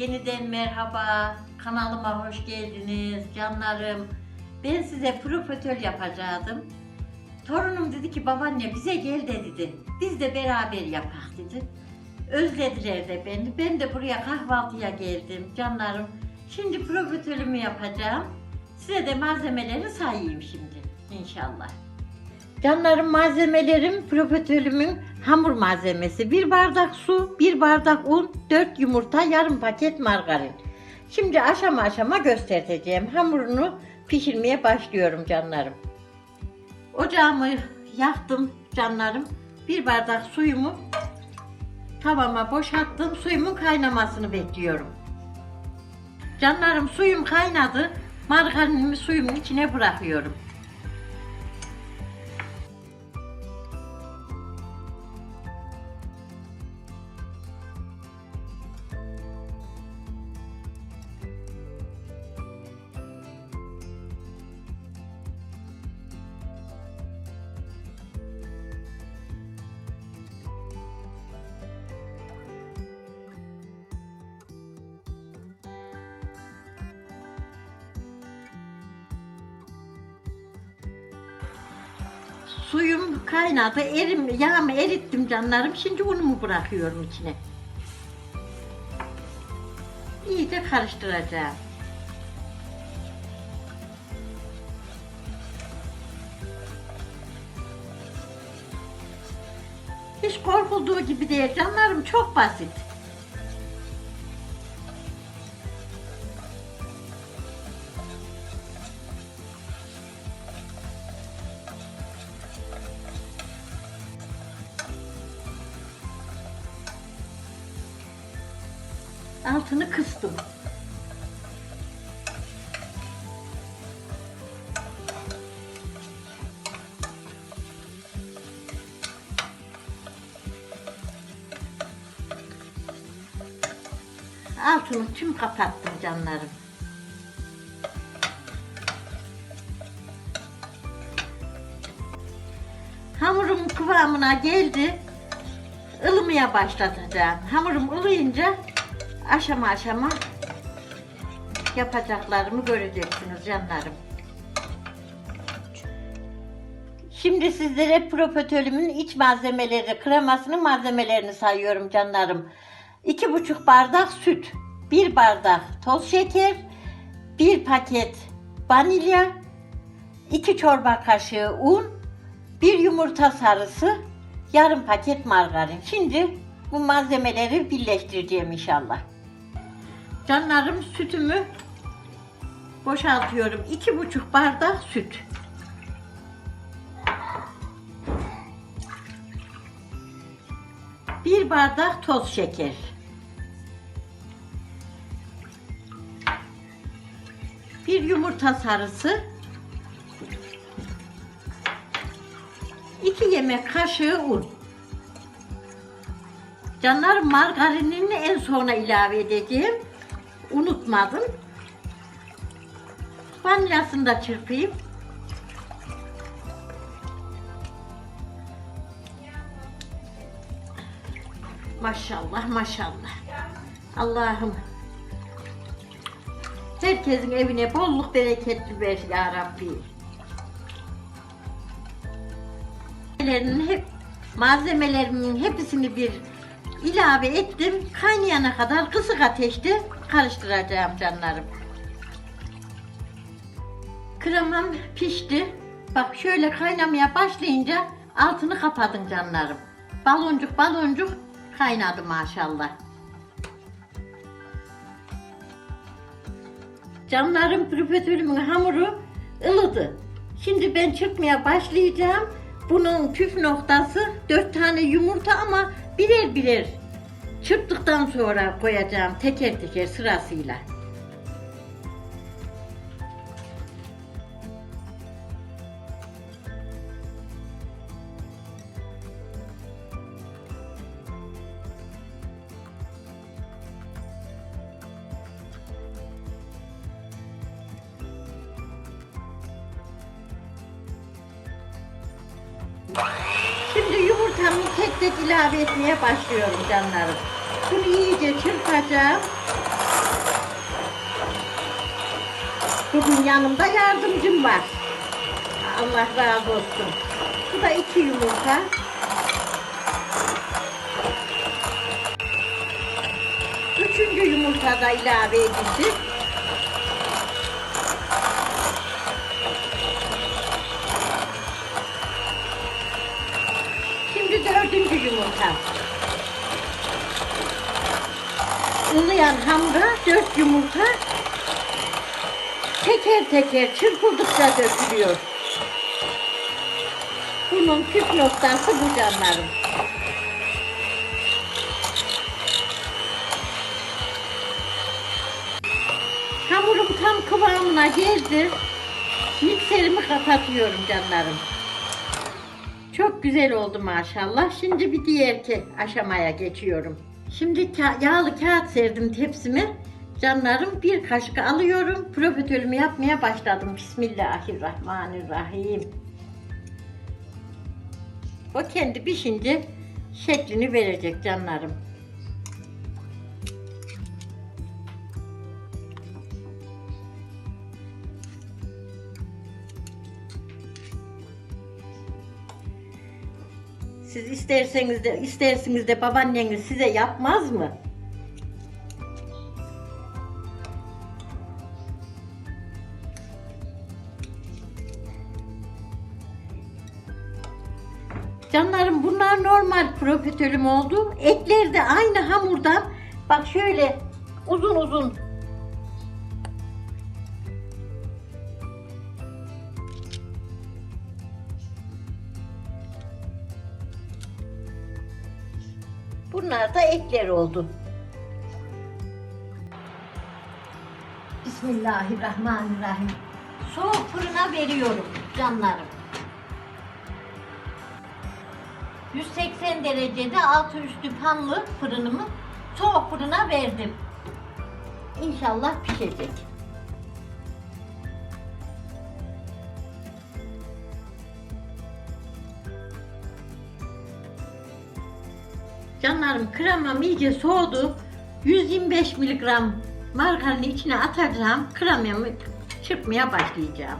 Yeniden merhaba. Kanalıma hoş geldiniz canlarım. Ben size profiterol yapacaktım. Torunum dedi ki babaanne bize gel de dedi. Biz de beraber yapak dedi. Özlediler de beni. Ben de buraya kahvaltıya geldim canlarım. Şimdi profiterolümü yapacağım. Size de malzemeleri sayayım şimdi inşallah. Canlarım malzemelerim profiterolümün hamur malzemesi. Bir bardak su, bir bardak un, dört yumurta, yarım paket margarin. Şimdi aşama aşama göstereceğim. Hamurunu pişirmeye başlıyorum canlarım. Ocağımı yaktım canlarım. Bir bardak suyumu tavama boşalttım. Suyumun kaynamasını bekliyorum. Canlarım suyum kaynadı. Margarinimi suyumun içine bırakıyorum. Suyum kaynadı, erim, yağımı erittim canlarım. Şimdi unumu bırakıyorum içine. İyice karıştıracağım. Hiç korkulduğu gibi değil canlarım, çok basit. Altını kıstım. Altını tüm kapattım canlarım. Hamurum kıvamına geldi. ılımaya başlatacağım. Hamurum ılıyınca aşama aşama yapacaklarımı göreceksiniz canlarım. Şimdi sizlere profiterolümün iç malzemeleri, kremasının malzemelerini sayıyorum canlarım. 2,5 bardak süt, 1 bardak toz şeker, 1 paket vanilya, 2 çorba kaşığı un, 1 yumurta sarısı, yarım paket margarin. Şimdi bu malzemeleri birleştireceğim inşallah. Canlarım sütümü boşaltıyorum. 2,5 bardak süt. Bir bardak toz şeker. Bir yumurta sarısı. 2 yemek kaşığı un. Canlar margarinini en sona ilave edeceğim. Unutmadım. Vanilyasını da çırpayım. Maşallah maşallah. Allah'ım. Herkesin evine bolluk bereketli ver ya Rabbi. Malzemelerinin hep malzemelerimin hepsini bir ilave ettim. Kaynayana kadar kısık ateşte karıştıracağım canlarım. Kremam pişti. Bak şöyle kaynamaya başlayınca altını kapadım canlarım. Baloncuk baloncuk kaynadı maşallah. Canlarım profiterolümün hamuru ılıdı. Şimdi ben çırpmaya başlayacağım. Bunun püf noktası 4 tane yumurta ama birer birer çırptıktan sonra koyacağım teker teker sırasıyla. Şimdi vitamin tek tek ilave etmeye başlıyorum canlarım. Bunu iyice çırpacağım. Bugün yanımda yardımcım var. Allah razı olsun. Bu da iki yumurta. Üçüncü yumurta da ilave edildi. Yumurta. Ilıyan hamura dört yumurta teker teker çırpıldıkça dökülüyor. Bunun püf noktası bu canlarım. Hamurum tam kıvamına geldi. Mikserimi kapatıyorum canlarım. Çok güzel oldu maşallah. Şimdi bir diğer ki aşamaya geçiyorum. Şimdi ka- yağlı kağıt serdim tepsime. Canlarım bir kaşık alıyorum. Profiterolümü yapmaya başladım. Bismillahirrahmanirrahim. O kendi pişince şeklini verecek canlarım. Siz isterseniz de istersiniz de babaanneniz size yapmaz mı? Canlarım bunlar normal profiterolüm oldu. Etler de aynı hamurdan. Bak şöyle uzun uzun Bunlar da ekler oldu. Bismillahirrahmanirrahim. Soğuk fırına veriyorum canlarım. 180 derecede altı üstü panlı fırınımı soğuk fırına verdim. İnşallah pişecek. Canlarım kremam iyice soğudu. 125 miligram margarini içine atacağım. Kremamı çırpmaya başlayacağım.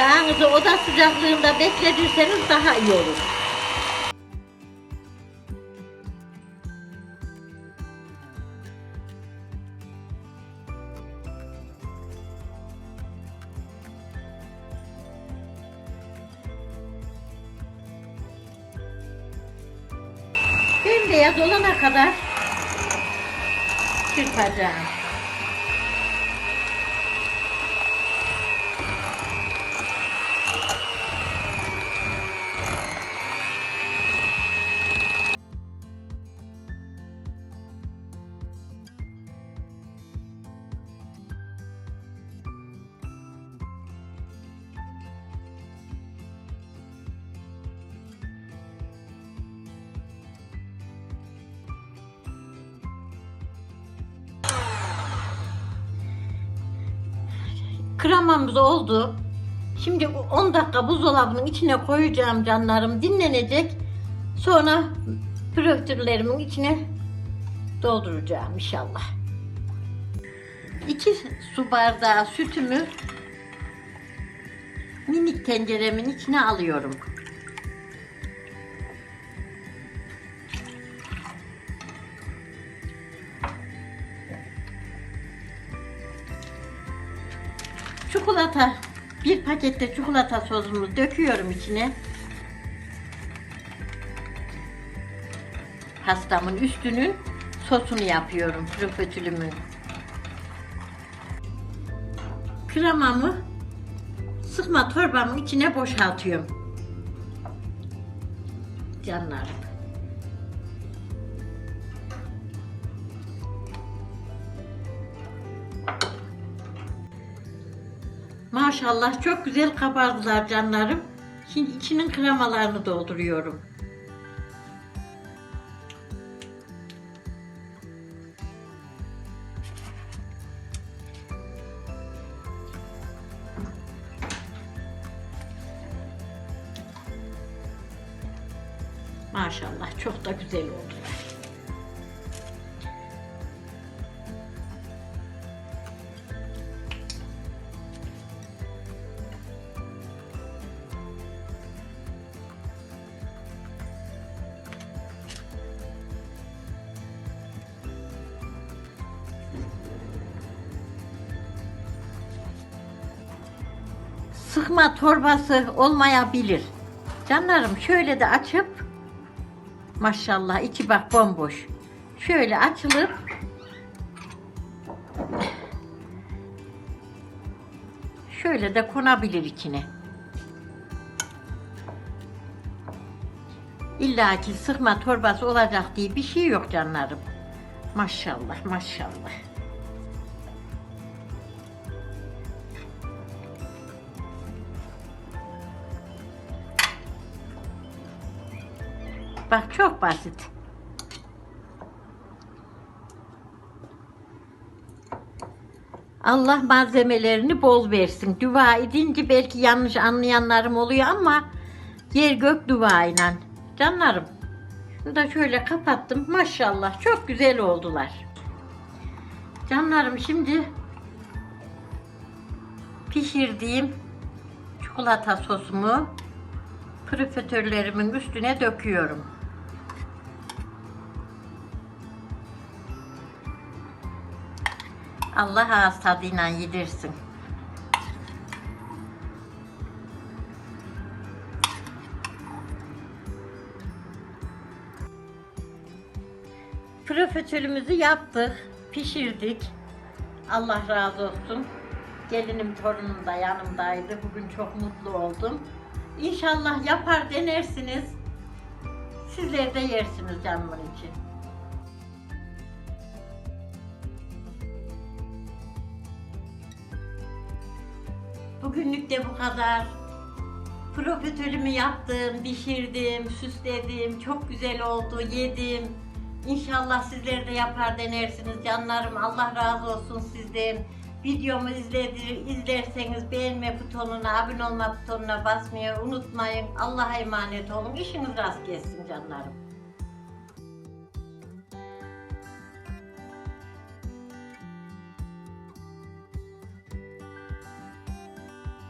Yağınızı oda sıcaklığında bekletirseniz daha iyi olur. Bembeyaz olana kadar çırpacağım. Kremamız oldu. Şimdi bu 10 dakika buzdolabının içine koyacağım canlarım. Dinlenecek. Sonra profiterolerimin içine dolduracağım inşallah. 2 su bardağı sütümü minik tenceremin içine alıyorum. Çikolata, bir pakette çikolata sosunu döküyorum içine. Pastamın üstünün sosunu yapıyorum profiterolümün. Kremamı sıkma torbamın içine boşaltıyorum. Canlarım. Maşallah çok güzel kabardılar canlarım. Şimdi içinin kremalarını dolduruyorum. Maşallah çok da güzel oldular. Sıkma torbası olmayabilir. Canlarım şöyle de açıp maşallah içi bak bomboş. Şöyle açılıp şöyle de konabilir içine. İlla ki sıkma torbası olacak diye bir şey yok canlarım. Maşallah maşallah. Bak çok basit. Allah malzemelerini bol versin. Dua edince belki yanlış anlayanlarım oluyor ama yer gök duayla. Canlarım. Şunu da şöyle kapattım. Maşallah çok güzel oldular. Canlarım şimdi pişirdiğim çikolata sosumu profiterolerimin üstüne döküyorum. Allah ağız tadıyla yedirsin. Profiterolümüzü yaptık, pişirdik. Allah razı olsun. Gelinim torunum da yanımdaydı. Bugün çok mutlu oldum. İnşallah yapar denersiniz. Sizler de yersiniz canımın için. Bugünlük de bu kadar. Profiterolümü yaptım, pişirdim, süsledim. Çok güzel oldu, yedim. İnşallah sizler de yapar denersiniz canlarım. Allah razı olsun sizden. Videomu izledir, izlerseniz beğenme butonuna, abone olma butonuna basmayı unutmayın. Allah'a emanet olun. İşiniz rast gelsin canlarım.